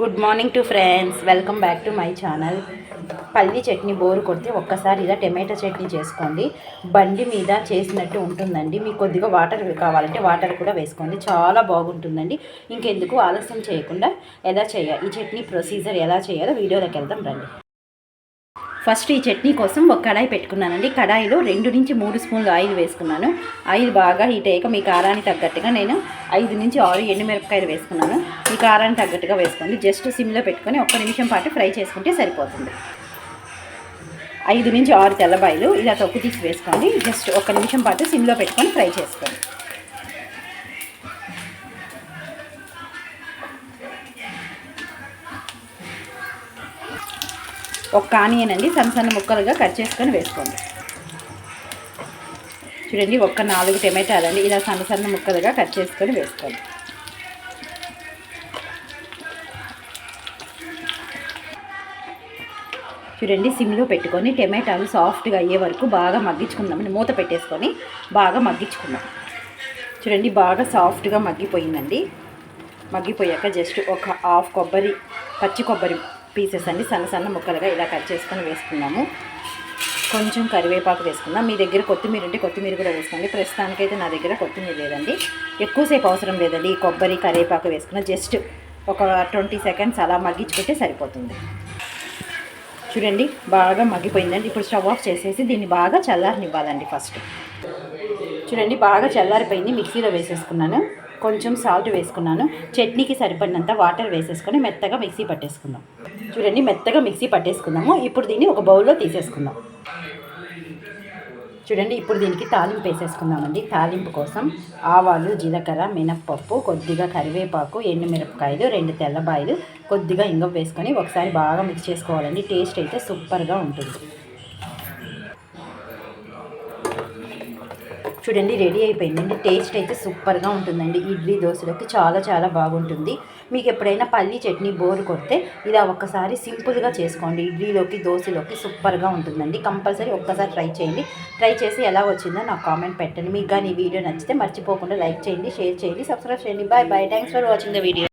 Good morning to friends welcome back to my channel పల్లి chutney bore కొడితే ఒక్కసారి ఇలా టమాటో చట్నీ చేసుకోండి. బండి మీద చేసినట్టు ఉంటుందండి. మీకు కొద్దిగా వాటర్ కావాలంటే వాటర్ కూడా వేసుకోండి. చాలా బాగుంటుందండి. ఇంకెందుకు ఆలస్యం చేయకుండా ఎలా చేయాలి? ఈ చట్నీ ప్రొసీజర్ ఎలా చేయాలో వీడియోలోకి వెళ్దాం రండి. ఫస్ట్ ఈ చట్నీ కోసం ఒక కడాయి పెట్టుకున్నానండి. కడాయిలో రెండు నుంచి మూడు స్పూన్లు ఆయిల్ వేసుకున్నాను. ఆయిల్ బాగా హీట్ అయ్యాక మీ కారానికి తగ్గట్టుగా నేను ఐదు నుంచి ఆరు ఎండుమిరపకాయలు వేసుకున్నాను. మీ కారానికి తగ్గట్టుగా వేసుకోండి. జస్ట్ సిమ్లో పెట్టుకొని ఒక్క నిమిషం పాటు ఫ్రై చేసుకుంటే సరిపోతుంది. ఐదు నుంచి ఆరు తెల్లబాయలు ఇలా తొక్కు తీసి వేసుకోండి. జస్ట్ ఒక నిమిషం పాటు సిమ్లో పెట్టుకొని ఫ్రై చేసుకోండి. ఒక ఆనియన్ అండి సన్న సన్న ముక్కలుగా కట్ చేసుకొని వేసుకోండి. చూడండి ఒక్క నాలుగు టమాటాలు అండి ఇలా సన్న సన్న ముక్కలుగా కట్ చేసుకొని వేసుకోండి. చూడండి సిమ్లో పెట్టుకొని టమాటాలు సాఫ్ట్గా అయ్యే వరకు బాగా మగ్గించుకుందామండి మూత పెట్టేసుకొని బాగా మగ్గించుకుందాం. చూడండి బాగా సాఫ్ట్గా మగ్గిపోయిందండి. మగ్గిపోయాక జస్ట్ ఒక హాఫ్ కొబ్బరి పచ్చి కొబ్బరి పీసెస్ అండి సన్న సన్న ముక్కలుగా ఇలా కట్ చేసుకొని వేసుకున్నాము. కొంచెం కరివేపాకు వేసుకుందాం. మీ దగ్గర కొత్తిమీర ఉంటే కొత్తిమీర కూడా వేసుకోండి. ప్రస్తుతానికైతే నా దగ్గర కొత్తిమీర లేదండి. ఎక్కువసేపు అవసరం లేదండి. ఈ కొబ్బరి కరివేపాకు వేసుకున్న జస్ట్ ఒక ట్వంటీ సెకండ్స్ అలా మగ్గించుకుంటే సరిపోతుంది. చూడండి బాగా మగ్గిపోయిందండి. ఇప్పుడు స్టవ్ ఆఫ్ చేసేసి దీన్ని బాగా చల్లారనివ్వాలండి ఫస్ట్. చూడండి బాగా చల్లారిపోయింది. మిక్సీలో వేసేసుకున్నాను. కొంచెం సాల్ట్ వేసుకున్నాను. చట్నీకి సరిపడినంత వాటర్ వేసేసుకొని మెత్తగా మిక్సీ పట్టేసుకుందాం. చూడండి మెత్తగా మిక్సీ పట్టేసుకుందాము. ఇప్పుడు దీన్ని ఒక బౌల్లో తీసేసుకుందాం. చూడండి ఇప్పుడు దీనికి తాలింపు వేసేసుకుందామండి. తాలింపు కోసం ఆవాలు జీలకర్ర మినప్పప్పు కొద్దిగా కరివేపాకు ఎండుమిరపకాయలు రెండు తెల్లబాయలు కొద్దిగా ఇంగం వేసుకొని ఒకసారి బాగా మిక్స్ చేసుకోవాలండి. టేస్ట్ అయితే సూపర్గా ఉంటుంది. చూడండి రెడీ అయిపోయిందండి. టేస్ట్ అయితే సూపర్గా ఉంటుందండి. ఇడ్లీ దోశలోకి చాలా చాలా బాగుంటుంది. మీకు ఎప్పుడైనా పల్లి చట్నీ బోరు కొడితే ఇలా ఒక్కసారి సింపుల్గా చేసుకోండి. ఇడ్లీలోకి దోశలోకి సూపర్గా ఉంటుందండి. కంపల్సరీ ఒక్కసారి ట్రై చేయండి. ట్రై చేసి ఎలా వచ్చిందో నాకు కామెంట్ పెట్టండి. మీకు కానీ ఈ వీడియో నచ్చితే మర్చిపోకుండా లైక్ చేయండి షేర్ చేయండి సబ్స్క్రైబ్ చేయండి. Bye bye. Thanks for watching the video